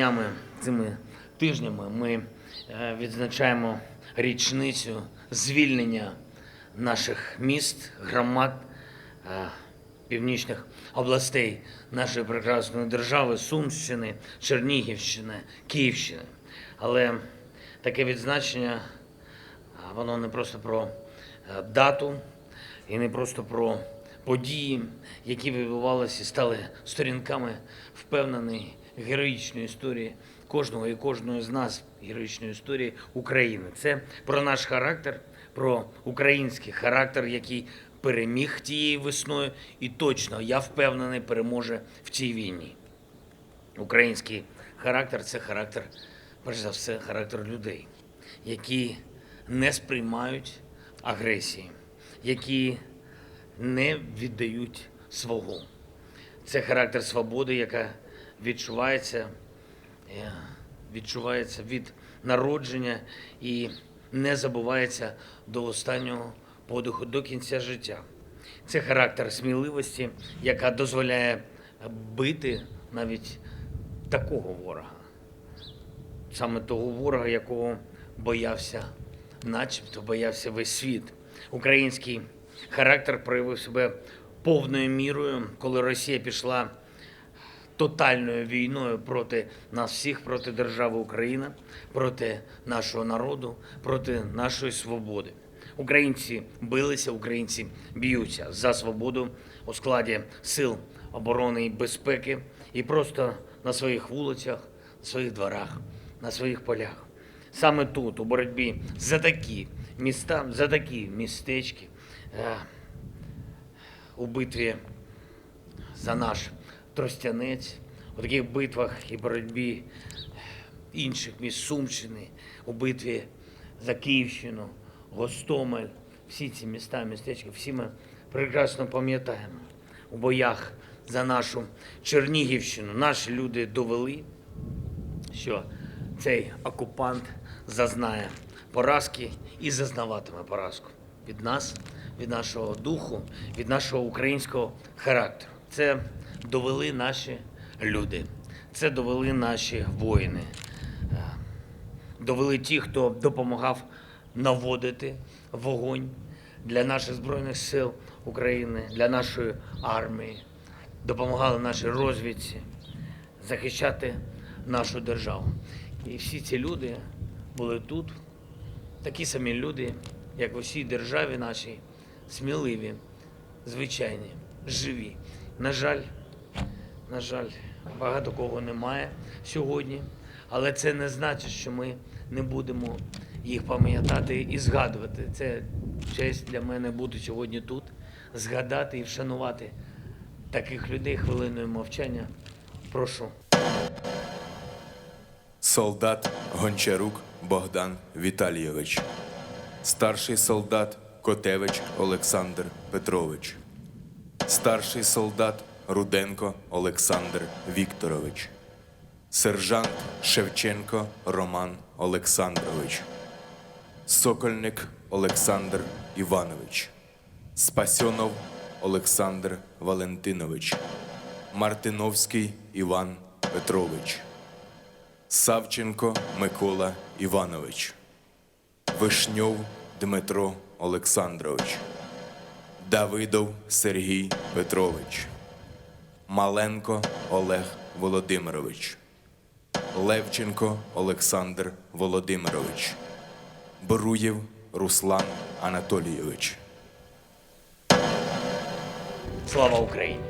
днями, цими тижнями ми е, відзначаємо річницю звільнення наших міст, громад, е, північних областей нашої прекрасної держави, Сумщини, Чернігівщини, Київщини. Але таке відзначення воно не просто про е, дату і не просто про події, які відбувалися і стали сторінками впевненої героїчної історії кожного і кожної з нас, героїчної історії України. Це про наш характер, про український характер, який переміг тією весною, і точно я впевнений, переможе в цій війні. Український характер це характер, перш за все, характер людей, які не сприймають агресії, які не віддають свого. Це характер свободи, яка відчувається, е, відчувається від народження і не забувається до останнього подиху, до кінця життя. Це характер сміливості, яка дозволяє бити навіть такого ворога саме того ворога, якого боявся, начебто боявся весь світ. Український характер проявив себе повною мірою, коли Росія пішла тотальною війною проти нас всіх, проти держави Україна, проти нашого народу, проти нашої свободи. Українці билися, українці б'ються за свободу у складі сил оборони і безпеки і просто на своїх вулицях, на своїх дворах, на своїх полях. Саме тут, у боротьбі за такі міста, за такі містечки, е, у битві за наш Тростянець, у таких битвах і боротьбі інших міст Сумщини, у битві за Київщину, Гостомель, всі ці міста, містечка, всі ми прекрасно пам'ятаємо. У боях за нашу Чернігівщину наші люди довели, що цей окупант зазнає поразки і зазнаватиме поразку від нас, від нашого духу, від нашого українського характеру. Це довели наші люди, це довели наші воїни, Е, довели ті, хто допомагав наводити вогонь для наших збройних сил України, для нашої армії, допомагали нашій розвідці захищати нашу державу. І всі ці люди були тут, такі самі люди, як в усій державі нашій, сміливі, звичайні, живі. На жаль, на жаль, багато кого немає сьогодні, але це не значить, що ми не будемо їх пам'ятати і згадувати. Це честь для мене бути сьогодні тут, згадати і вшанувати таких людей хвилиною мовчання. Прошу. Солдат Гончарук Богдан Віталійович. Старший солдат Котевич Олександр Петрович. Старший солдат Руденко Олександр Вікторович. Сержант Шевченко Роман Олександрович. Сокольник Олександр Іванович. Спасьонов Олександр Валентинович. Мартиновський Іван Петрович. Савченко Микола Іванович, Вишньов Дмитро Олександрович, Давидов Сергій Петрович, Маленко Олег Володимирович, Левченко Олександр Володимирович, Бруєв Руслан Анатолійович. Слава Україні!